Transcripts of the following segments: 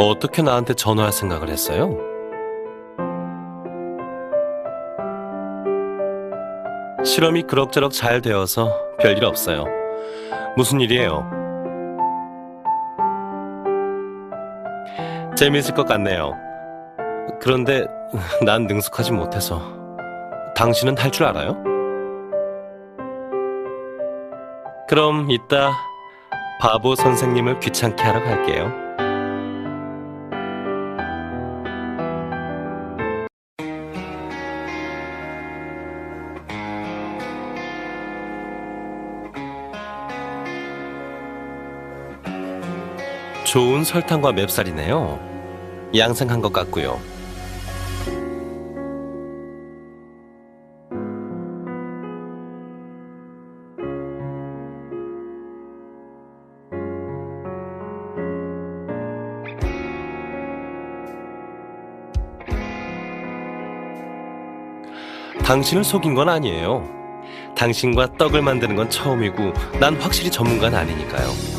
어떻게 나한테 전화할 생각을 했어요? 실험이 그럭저럭 잘 되어서 별일 없어요. 무슨 일이에요? 재미있을 것 같네요. 그런데 난 능숙하지 못해서. 당신은 할 줄 알아요? 그럼 이따 바보 선생님을 귀찮게 하러 갈게요. 좋은 설탕과 맵쌀이네요. 양생한 것 같고요. 당신을 속인 건 아니에요. 당신과 떡을 만드는 건 처음이고 난 확실히 전문가는 아니니까요.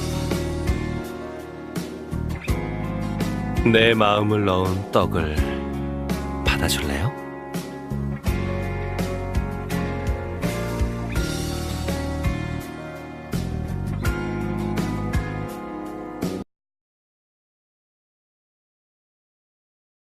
내 마음을 넣은 떡을 받아줄래요?